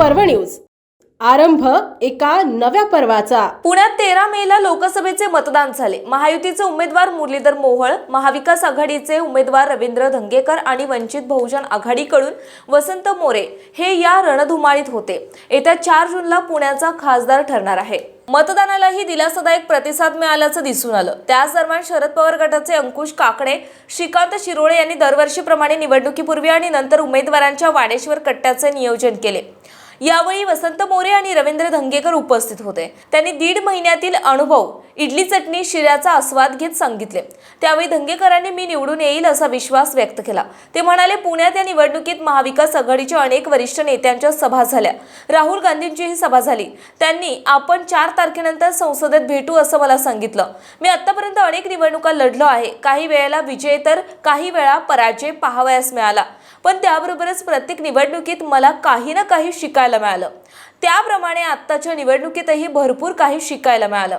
News. आरंभ एका नव्या पर्वाचा. पुण्यात तेरा मेला लोकसभेचे मतदान झाले. महायुतीचे उमेदवार मुरलीधर मोहोळ महाविकास आघाडीचे उमेदवार रवींद्र धंगेकर आणि वंचित बहुजन आघाडीकडून वसंत मोरे हे या रणधुमाळीत होते. येत्या चार जूनला पुण्याचा खासदार ठरणार आहे. मतदानालाही दिलासादायक प्रतिसाद मिळाल्याचं दिसून आलं. त्याच दरम्यान शरद पवार गटाचे अंकुश काकडे श्रीकांत शिरोळे यांनी दरवर्षीप्रमाणे निवडणुकीपूर्वी आणि नंतर उमेदवारांच्या वाडेश्वर कट्ट्याचे नियोजन केले. यावेळी वसंत मोरे आणि रवींद्र धंगेकर उपस्थित होते. त्यांनी दीड महिन्यातील अनुभव इडली चटणी शिऱ्याचा आस्वाद घेत सांगितले. त्यावेळी धंगेकरांनी मी निवडून येईल असा विश्वास व्यक्त केला. ते म्हणाले पुण्यात या निवडणुकीत महाविकास आघाडीच्या अनेक वरिष्ठ नेत्यांच्या सभा झाल्या. राहुल गांधींचीही सभा झाली. त्यांनी आपण चार तारखेनंतर संसदेत भेटू असं मला सांगितलं. मी आतापर्यंत अनेक निवडणुका लढलो आहे. काही वेळेला विजय तर काही वेळा पराजय पाहावयास मिळाला. पण त्याबरोबरच प्रत्येक निवडणुकीत मला काही ना काही शिकायला मिळालं. त्याप्रमाणे आत्ताच्या निवडणुकीतही भरपूर काही शिकायला मिळालं.